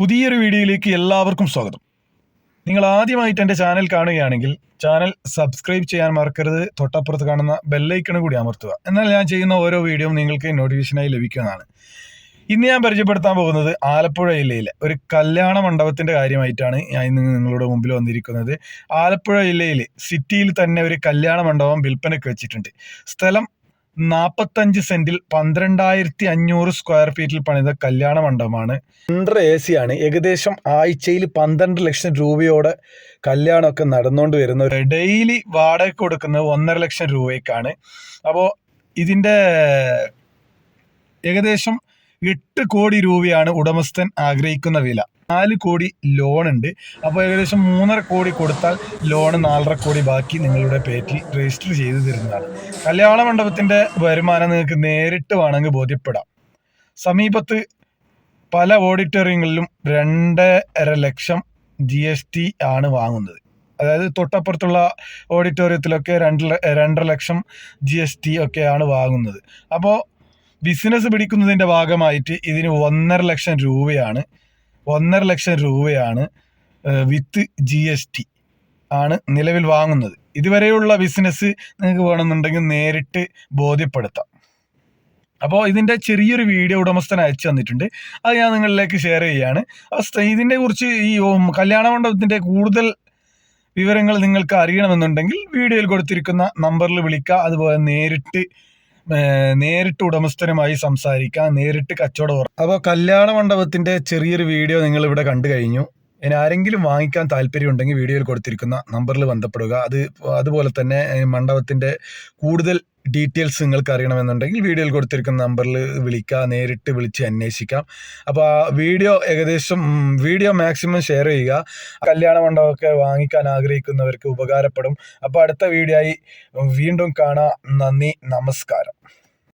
പുതിയൊരു വീഡിയോയിലേക്ക് എല്ലാവർക്കും സ്വാഗതം. നിങ്ങൾ ആദ്യമായിട്ട് എന്റെ ചാനൽ കാണുകയാണെങ്കിൽ ചാനൽ സബ്സ്ക്രൈബ് ചെയ്യാൻ മറക്കരുത്. തൊട്ടപ്പുറത്ത് കാണുന്ന ബെല്ലൈക്കണും കൂടി അമർത്തുക. എന്നാൽ ഞാൻ ചെയ്യുന്ന ഓരോ വീഡിയോയും നിങ്ങൾക്ക് നോട്ടിഫിക്കേഷനായി ലഭിക്കുന്നതാണ്. ഇന്ന് ഞാൻ പരിചയപ്പെടുത്താൻ പോകുന്നത് ആലപ്പുഴ ജില്ലയിലെ ഒരു കല്യാണ മണ്ഡപത്തിന്റെ കാര്യമായിട്ടാണ് ഞാൻ ഇന്ന് നിങ്ങളുടെ മുമ്പിൽ വന്നിരിക്കുന്നത്. ആലപ്പുഴ ജില്ലയിൽ സിറ്റിയിൽ തന്നെ ഒരു കല്യാണ മണ്ഡപം വിൽപ്പനയ്ക്ക് വെച്ചിട്ടുണ്ട്. സ്ഥലം നാൽപ്പത്തഞ്ച് സെന്റിൽ പന്ത്രണ്ടായിരത്തി അഞ്ഞൂറ് സ്ക്വയർ ഫീറ്റിൽ പണിത കല്യാണ മണ്ഡപമാണ്. അണ്ടർ എ സി ആണ്. ഏകദേശം ആഴ്ചയിൽ പന്ത്രണ്ട് ലക്ഷം രൂപയോടെ കല്യാണമൊക്കെ നടന്നുകൊണ്ട് വരുന്ന ഡെയിലി വാടക കൊടുക്കുന്നത് ഒന്നര ലക്ഷം രൂപയ്ക്കാണ്. അപ്പോൾ ഇതിന്റെ ഏകദേശം എട്ട് കോടി രൂപയാണ് ഉടമസ്ഥൻ ആഗ്രഹിക്കുന്ന വില. നാല് കോടി ലോൺ ഉണ്ട്. അപ്പോൾ ഏകദേശം മൂന്നര കോടി കൊടുത്താൽ ലോൺ നാലര കോടി ബാക്കി നിങ്ങളുടെ പേറ്റിൽ രജിസ്റ്റർ ചെയ്ത് തരുന്നതാണ്. കല്യാണ മണ്ഡപത്തിന്റെ വരുമാനം നിങ്ങൾക്ക് നേരിട്ട് വേണമെങ്കിൽ ബോധ്യപ്പെടാം. സമീപത്ത് പല ഓഡിറ്റോറിയങ്ങളിലും രണ്ടര ലക്ഷം ജി എസ് ടി ആണ് വാങ്ങുന്നത്. അതായത് തൊട്ടപ്പുറത്തുള്ള ഓഡിറ്റോറിയത്തിലൊക്കെ രണ്ട് രണ്ടര ലക്ഷം ജി എസ് ടി ഒക്കെയാണ് വാങ്ങുന്നത്. അപ്പോൾ ബിസിനസ് പിടിക്കുന്നതിന്റെ ഭാഗമായിട്ട് ഇതിന് ഒന്നര ലക്ഷം രൂപയാണ് ഒന്നര ലക്ഷം രൂപയാണ് വിത്ത് ജി എസ് ടി ആണ് നിലവിൽ വാങ്ങുന്നത്. ഇതുവരെയുള്ള ബിസിനസ് നിങ്ങൾക്ക് വേണമെന്നുണ്ടെങ്കിൽ നേരിട്ട് ബോധ്യപ്പെടുത്താം. അപ്പോൾ ഇതിന്റെ ചെറിയൊരു വീഡിയോ ഉടമസ്ഥൻ അയച്ചു തന്നിട്ടുണ്ട്. അത് ഞാൻ നിങ്ങളിലേക്ക് ഷെയർ ചെയ്യുകയാണ്. ഇതിനെ കുറിച്ച് ഈ കല്യാണ മണ്ഡപത്തിന്റെ കൂടുതൽ വിവരങ്ങൾ നിങ്ങൾക്ക് അറിയണമെന്നുണ്ടെങ്കിൽ വീഡിയോയിൽ കൊടുത്തിരിക്കുന്ന നമ്പറിൽ വിളിക്കുക അതുപോലെ നേരിട്ട് നേരിട്ട് ഉടമസ്ഥനുമായി സംസാരിക്കാം നേരിട്ട് കച്ചവടം അപ്പോൾ കല്യാണ മണ്ഡപത്തിന്റെ ചെറിയൊരു വീഡിയോ നിങ്ങൾ ഇവിടെ കണ്ടു കഴിഞ്ഞു. ഇനി ആരെങ്കിലും വാങ്ങിക്കാൻ താല്പര്യമുണ്ടെങ്കിൽ വീഡിയോയിൽ കൊടുത്തിരിക്കുന്ന നമ്പറിൽ ബന്ധപ്പെടുക. അത് അതുപോലെ തന്നെ മണ്ഡപത്തിന്റെ കൂടുതൽ ഡീറ്റെയിൽസ് നിങ്ങൾക്ക് അറിയണമെന്നുണ്ടെങ്കിൽ വീഡിയോയിൽ കൊടുത്തിരിക്കുന്ന നമ്പറിൽ വിളിക്കുക നേരിട്ട് വിളിച്ച് അന്വേഷിക്കാം. അപ്പോൾ ആ വീഡിയോ ഏകദേശം വീഡിയോ മാക്സിമം ഷെയർ ചെയ്യുക. കല്യാണ മണ്ഡപമൊക്കെ വാങ്ങിക്കാൻ ആഗ്രഹിക്കുന്നവർക്ക് ഉപകാരപ്പെടും. അപ്പോൾ അടുത്ത വീഡിയോ ആയി വീണ്ടും കാണാം. നന്ദി നമസ്കാരം.